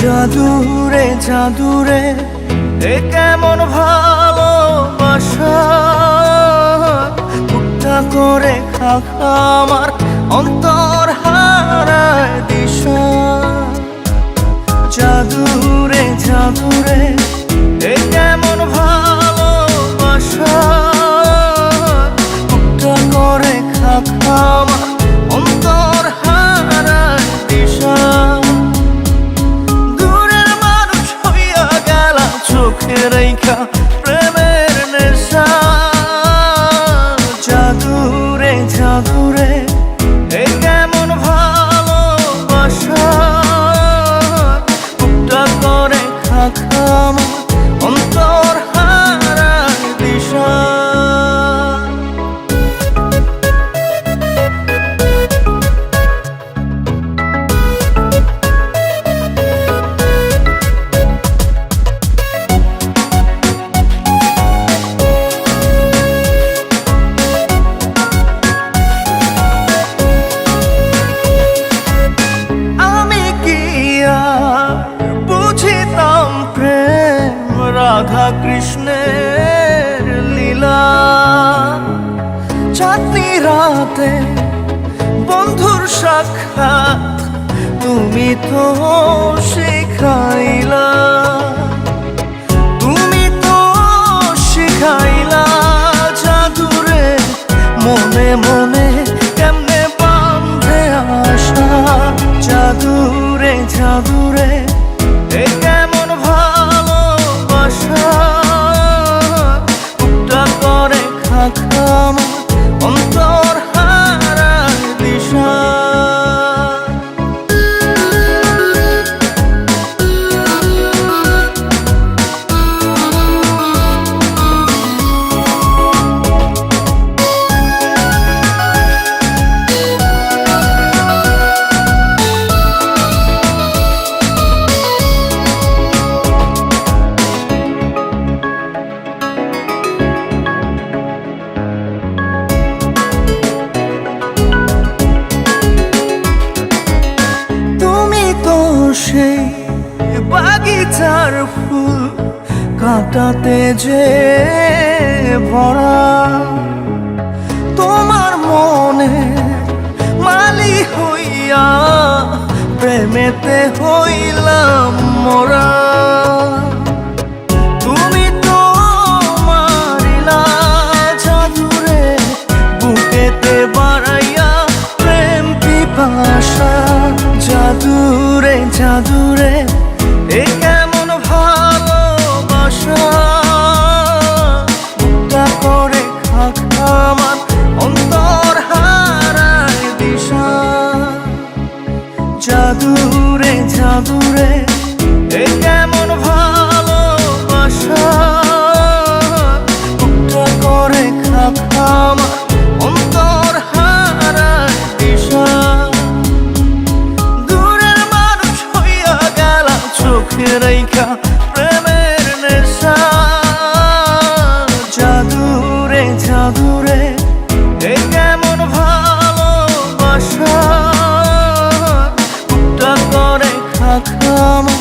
জাদুরে জাদুরে এ কেমন ভালোবাসা? করে খা আমার অন্তর রাতে বন্ধুর সাক্ষাৎ তুমি তো শেখাইলা সেই বাগিচার ফুল কাটাতে যে ভরা। তোমার মনে মালি হইয়া প্রেমেতে হইলাম মরা। দূরে রাইখা প্রেমের নেশা। জাদুরে জাদুরে এ কেমন ভালোবাসা। উঠা করে খাখামা